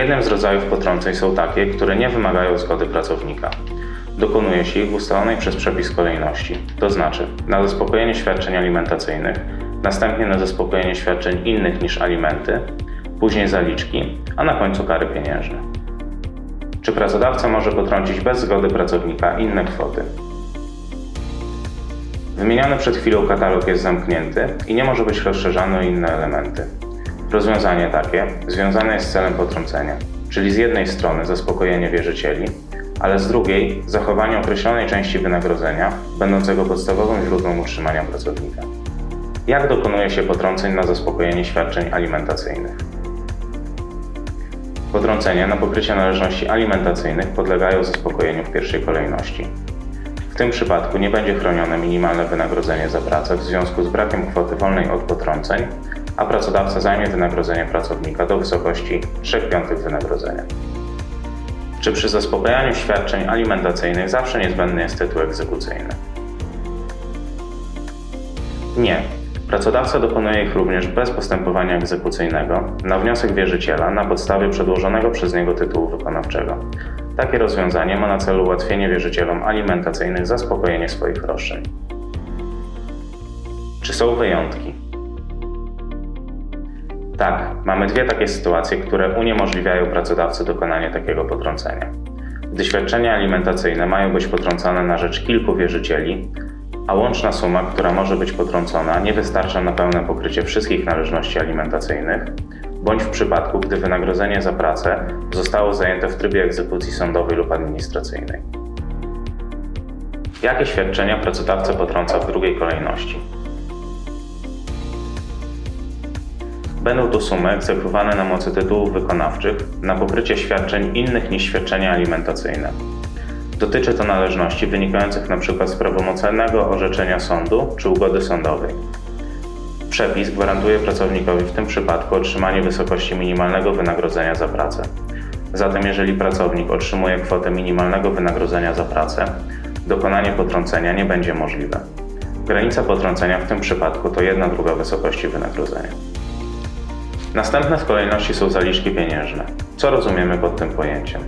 Jednym z rodzajów potrąceń są takie, które nie wymagają zgody pracownika. Dokonuje się ich w ustalonej przez przepis kolejności, to znaczy na zaspokojenie świadczeń alimentacyjnych, następnie na zaspokojenie świadczeń innych niż alimenty, później zaliczki, a na końcu kary pieniężne. Czy pracodawca może potrącić bez zgody pracownika inne kwoty? Wymieniony przed chwilą katalog jest zamknięty i nie może być rozszerzany o inne elementy. Rozwiązanie takie związane jest z celem potrącenia, czyli z jednej strony zaspokojenie wierzycieli, ale z drugiej zachowanie określonej części wynagrodzenia, będącego podstawowym źródłem utrzymania pracownika. Jak dokonuje się potrąceń na zaspokojenie świadczeń alimentacyjnych? Potrącenia na pokrycie należności alimentacyjnych podlegają zaspokojeniu w pierwszej kolejności. W tym przypadku nie będzie chronione minimalne wynagrodzenie za pracę w związku z brakiem kwoty wolnej od potrąceń, a pracodawca zajmie wynagrodzenie pracownika do wysokości 3 piątych wynagrodzenia. Czy przy zaspokajaniu świadczeń alimentacyjnych zawsze niezbędny jest tytuł egzekucyjny? Nie. Pracodawca dokonuje ich również bez postępowania egzekucyjnego na wniosek wierzyciela na podstawie przedłożonego przez niego tytułu wykonawczego. Takie rozwiązanie ma na celu ułatwienie wierzycielom alimentacyjnych zaspokojenie swoich roszczeń. Czy są wyjątki? Tak, mamy dwie takie sytuacje, które uniemożliwiają pracodawcy dokonanie takiego potrącenia. Gdy świadczenia alimentacyjne mają być potrącone na rzecz kilku wierzycieli, a łączna suma, która może być potrącona, nie wystarcza na pełne pokrycie wszystkich należności alimentacyjnych, bądź w przypadku, gdy wynagrodzenie za pracę zostało zajęte w trybie egzekucji sądowej lub administracyjnej. Jakie świadczenia pracodawca potrąca w drugiej kolejności? Będą to sumy egzekwowane na mocy tytułów wykonawczych na pokrycie świadczeń innych niż świadczenia alimentacyjne. Dotyczy to należności wynikających np. z prawomocnego orzeczenia sądu czy ugody sądowej. Przepis gwarantuje pracownikowi w tym przypadku otrzymanie wysokości minimalnego wynagrodzenia za pracę. Zatem jeżeli pracownik otrzymuje kwotę minimalnego wynagrodzenia za pracę, dokonanie potrącenia nie będzie możliwe. Granica potrącenia w tym przypadku to 1 druga wysokości wynagrodzenia. Następne w kolejności są zaliczki pieniężne. Co rozumiemy pod tym pojęciem?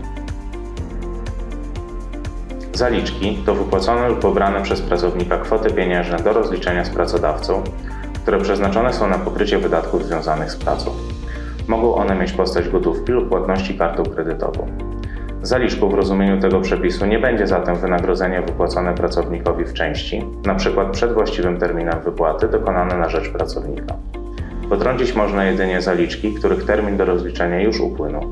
Zaliczki to wypłacone lub pobrane przez pracownika kwoty pieniężne do rozliczenia z pracodawcą, które przeznaczone są na pokrycie wydatków związanych z pracą. Mogą one mieć postać gotówki lub płatności kartą kredytową. Zaliczką w rozumieniu tego przepisu nie będzie zatem wynagrodzenie wypłacone pracownikowi w części, np. przed właściwym terminem wypłaty dokonane na rzecz pracownika. Potrącić można jedynie zaliczki, których termin do rozliczenia już upłynął.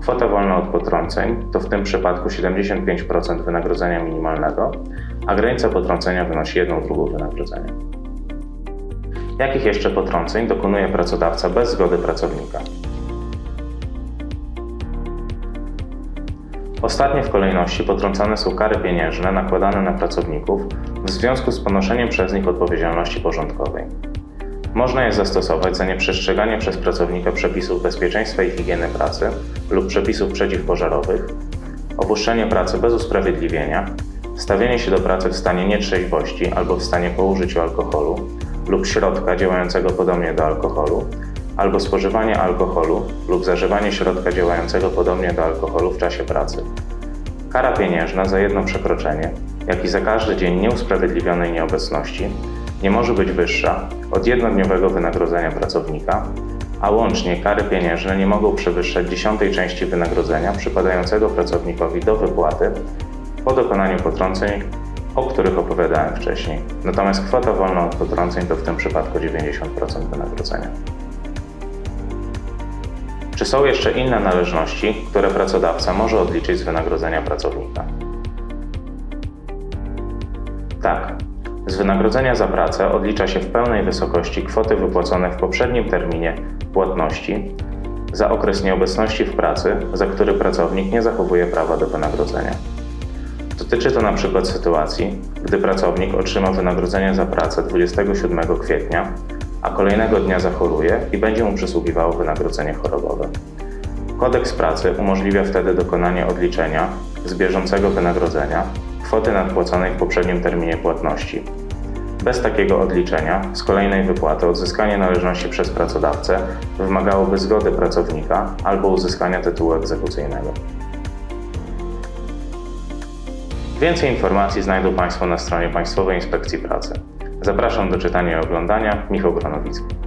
Kwota wolna od potrąceń to w tym przypadku 75% wynagrodzenia minimalnego, a granica potrącenia wynosi 1 drugą wynagrodzenia. Jakich jeszcze potrąceń dokonuje pracodawca bez zgody pracownika? Ostatnie w kolejności potrącane są kary pieniężne nakładane na pracowników w związku z ponoszeniem przez nich odpowiedzialności porządkowej. Można je zastosować za nieprzestrzeganie przez pracownika przepisów bezpieczeństwa i higieny pracy lub przepisów przeciwpożarowych, opuszczenie pracy bez usprawiedliwienia, stawienie się do pracy w stanie nietrzeźwości albo w stanie po użyciu alkoholu lub środka działającego podobnie do alkoholu, albo spożywanie alkoholu lub zażywanie środka działającego podobnie do alkoholu w czasie pracy. Kara pieniężna za jedno przekroczenie, jak i za każdy dzień nieusprawiedliwionej nieobecności nie może być wyższa od jednodniowego wynagrodzenia pracownika, a łącznie kary pieniężne nie mogą przewyższać dziesiątej części wynagrodzenia przypadającego pracownikowi do wypłaty po dokonaniu potrąceń, o których opowiadałem wcześniej. Natomiast kwota wolna od potrąceń to w tym przypadku 90% wynagrodzenia. Czy są jeszcze inne należności, które pracodawca może odliczyć z wynagrodzenia pracownika? Tak. Z wynagrodzenia za pracę odlicza się w pełnej wysokości kwoty wypłacone w poprzednim terminie płatności za okres nieobecności w pracy, za który pracownik nie zachowuje prawa do wynagrodzenia. Dotyczy to np. sytuacji, gdy pracownik otrzyma wynagrodzenie za pracę 27 kwietnia, a kolejnego dnia zachoruje i będzie mu przysługiwało wynagrodzenie chorobowe. Kodeks pracy umożliwia wtedy dokonanie odliczenia z bieżącego wynagrodzenia kwoty nadpłaconej w poprzednim terminie płatności. Bez takiego odliczenia z kolejnej wypłaty odzyskanie należności przez pracodawcę wymagałoby zgody pracownika albo uzyskania tytułu egzekucyjnego. Więcej informacji znajdą Państwo na stronie Państwowej Inspekcji Pracy. Zapraszam do czytania i oglądania. Michał Gronowicki.